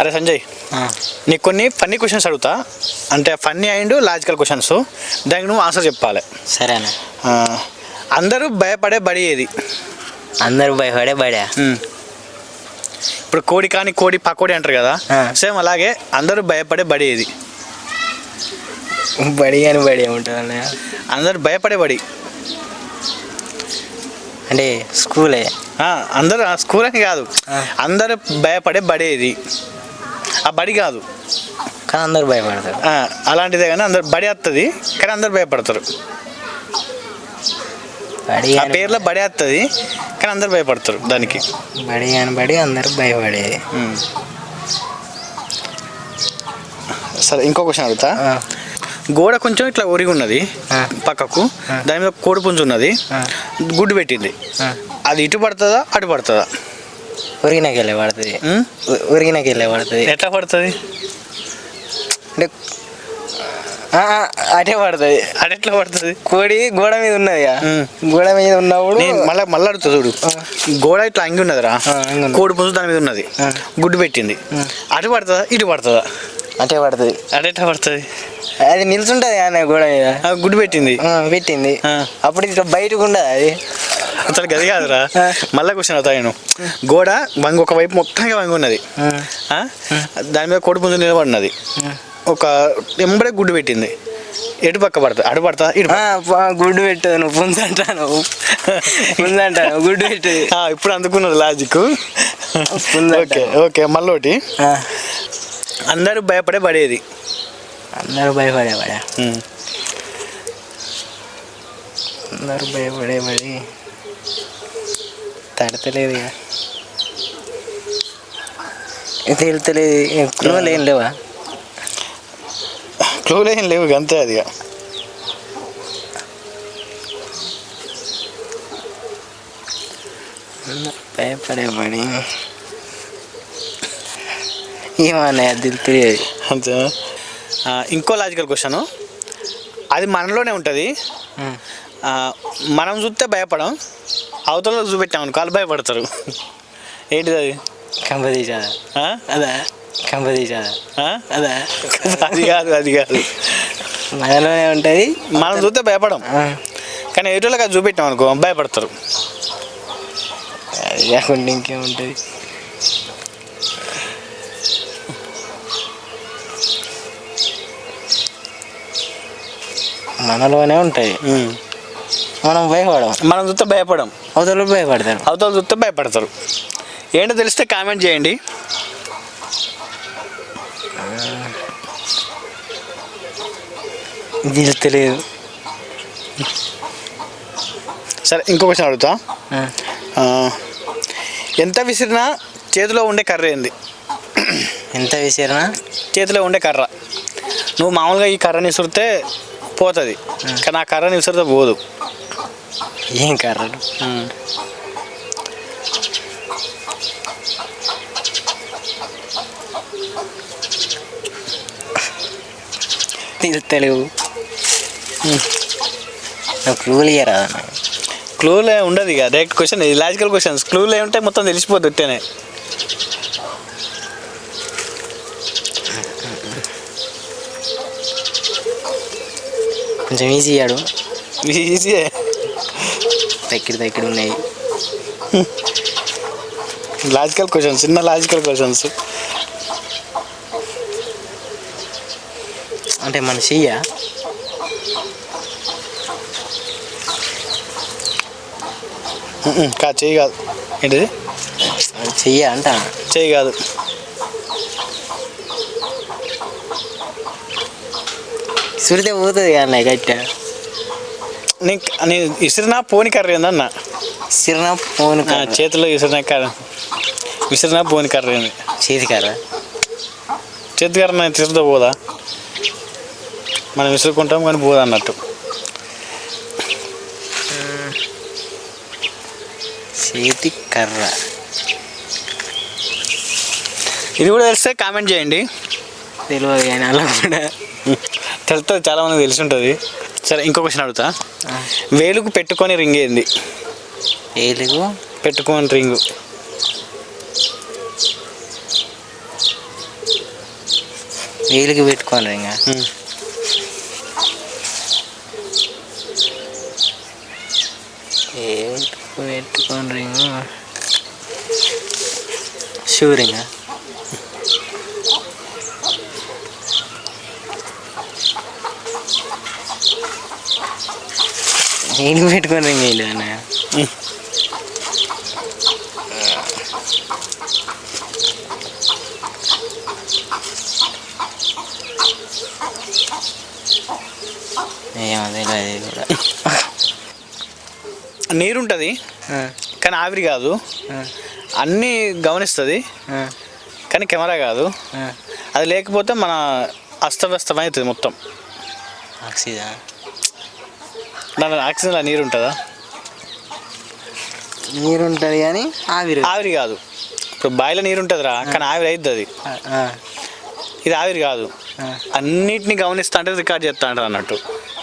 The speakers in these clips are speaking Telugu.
అరే సంజయ్ నీకు కొన్ని ఫన్నీ క్వశ్చన్స్ అడుగుతా. అంటే ఫన్నీ అండ్ లాజికల్ క్వశ్చన్స్ దానికి నువ్వు ఆన్సర్ చెప్పాలి. సరేనా. అందరూ భయపడే బడి ఏది? అందరూ భయపడే బడా. ఇప్పుడు కోడి కానీ కోడి పకోడి అంటారు కదా. సేమ్ అలాగే అందరూ భయపడే బడి ఏది? బడి అని బడి ఏముంటుంది అందరూ భయపడే బడి. అంటే స్కూలే. అందరూ స్కూల్ అని కాదు. అందరూ భయపడే బడి ఏది? ఆ బడి కాదు కానీ అందరూ భయపడతారు అలాంటిదే కానీ అందరు బడి వస్తుంది కానీ అందరు భయపడతారు బడి ఆ పేర్లో బడి వస్తుంది కానీ అందరు భయపడతారు దానికి బడి అని బడి అందరూ భయపడేది. సరే ఇంకో క్వశ్చన్ అడుగుతా గోడ కొంచెం ఇట్లా ఒరిగి ఉన్నది. పక్కకు. దాని మీద కోడి పుంజు ఉన్నది. గుడ్డు పెట్టింది. అది ఇటు పడుతుందా అటు పడుతుందా ఉరిగినకెళ్ళే పడుతుంది. ఉరిగినకెళ్ళే పడుతుంది. ఎట్లా పడుతుంది? అంటే అటే పడుతుంది. అది ఎట్లా పడుతుంది? కోడి గోడ మీద ఉన్నది. గోడ మీద ఉన్నప్పుడు నేను మళ్ళీ మళ్ళీ అడుగుతా చూడు. గోడ ఇట్లా అంగి ఉన్నదిరా. కోడి పుంజు దాని మీద ఉన్నది. గుడ్డు పెట్టింది. అటు పడుతుందా? ఇటు పడుతుందా? అటే పడుతుంది. అది ఎట్లా పడుతుంది? అది నిల్చుంటది అన్న గోడ మీద. గుడ్డు పెట్టింది. పెట్టింది. అప్పుడు ఇట్లా బయటకు ఉండదు అది. అసలు గది కాదురా. మళ్ళీ క్వశ్చన్ అవుతా నేను. గోడ వంగి ఒక వైపు మొత్తంగా వంగి ఉన్నది? దాని మీద కోడి పుంజు నిలబడినది. ఒక ఎంబడే గుడ్డు పెట్టింది. ఎటు పక్క పడుతుంది అటు పడతా? ఇటు గుడ్డు పెట్టదు నువ్వు. పుంజంటాను పుంజంటాను గుడ్డు పెట్టదు. ఆ, ఇప్పుడు అందుకున్నది లాజిక్. ఓకే ఓకే మళ్ళీ ఒకటి అందరూ భయపడే పడేది. అందరూ భయపడేవాడా అందరూ భయపడేవాడి తడతలేదు ఇక. ఇది వెళ్తలేదు క్లూలు ఏం లేవా? క్లూలు ఏం లేవు ఇక అంతే అది ఇక. భయపడేవాడి ఏమన్నా అది తెలియదు అంతేనా ఆ, ఇంకో లాజికల్ క్వశ్చన్ అది మనలోనే ఉంటుంది. మనం చూస్తే భయపడం అవతల చూపెట్టాం అనుకో వాళ్ళు భయపడతారు. ఏంటిది అది? కంపదీసాదా ఆ? అదా? కాదు అది కాదు. మనలోనే ఉంటుంది. మనం చూస్తే భయపడం. కానీ ఎటులకు అది చూపెట్టాం అనుకో భయపడతారు. అది కాకుండా ఇంకేముంటుంది మనలోనే ఉంటాయి. మనం భయపడం మనం చూస్తే భయపడం అవతల భయపడతారు. అవతల చూస్తే భయపడతారు. ఏంటో తెలిస్తే కామెంట్ చేయండి. తెలియదు. సరే ఇంకో క్వశ్చన్ అడుగుతా. ఎంత విసిరినా చేతిలో ఉండే కర్ర ఏంది? ఎంత విసిరినా? చేతిలో ఉండే కర్ర. నువ్వు మామూలుగా ఈ కర్రని విసిరితే పోతుంది. కానీ ఆ కర్రని విసిరితే పోదు. ఏం కర్రలు తెలుగు నాకు క్లూలు ఇయ్యరా క్లూలే ఉండదు ఇక. డైరెక్ట్ క్వశ్చన్ ఇది లాజికల్ క్వశ్చన్స్ క్లూలే ఉంటే మొత్తం తెలిసిపోద్ది ఉట్టేనే కొంచెం ఈజీ ఇయ్యాడు. ఈజీయే దగ్గర దగ్గర ఉన్నాయి. లాజికల్ క్వశ్చన్స్ చిన్న లాజికల్ క్వశ్చన్స్ అంటే మన చెయ్య? కాదు చేయి కాదు. ఏంటిది? చెయ్య అంట? చేయి కాదు. సురితే పోతుంది కానీ గట్ట నీ నీ విసిరినా పోని కర్ర ఏందన్న సిరిన ఫోన్ ఆ, చేతిలో విసిరిన కర్ర విసిరినా పోని కర్ర ఏంది చేతి కర్ర చేతి కర్ర నేను తిరుగుతా పోదా? మనం విసురుకుంటాం కానీ పోదా అన్నట్టు. చేతి కర్ర ఇది కూడా తెలిస్తే కామెంట్ చేయండి. తెలియదు కానీ అలా కూడా. తెలుస్తుంది చాలా మందికి తెలిసి ఉంటుంది. సరే ఇంకో క్వశ్చన్ అడుగుతా. వేలుకు పెట్టుకొని రింగ్ ఏంది? ఏలుగు? పెట్టుకొని రింగు వేలికి ఇంకా ఉమ్. ఏ పెట్టుకోండి ఇంకా షూర్ ఇంకా వేలికి పెట్టుకోండి ఇంకా వీళ్ళు అన్న. ఏమో తెలియదు కూడా. నీరు ఉంటుంది ఆ, కానీ ఆవిరి కాదు. అన్నీ గమనిస్తుంది కానీ కెమెరా కాదు. అది లేకపోతే మన అస్తవ్యస్తం అవుతుంది మొత్తం. ఆక్సిజన్. దాని ఆక్సిజన్లో నీరు ఉంటుందా? నీరు ఉంటుంది కానీ ఆవిరి. ఆవిరి కాదు. ఇప్పుడు బాయిలో నీరు ఉంటుందిరా కానీ ఆవిరి అవుతుంది అది. ఇది ఆవిరి కాదు. అన్నిటిని గమనిస్తా అంటే రికార్డ్ చేస్తా అంటారు అన్నట్టు.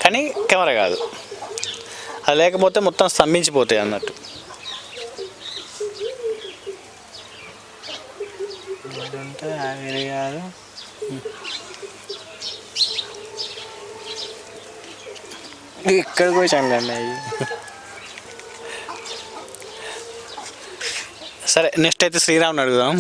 కానీ కెమెరా కాదు. అది లేకపోతే మొత్తం స్తంభించిపోతాయి అన్నట్టు. ఆవిరి కాదు. ఇక్కడ కూర్చోండి అవి సరే నెక్స్ట్ అయితే శ్రీరామ్ని అడుగుదాం.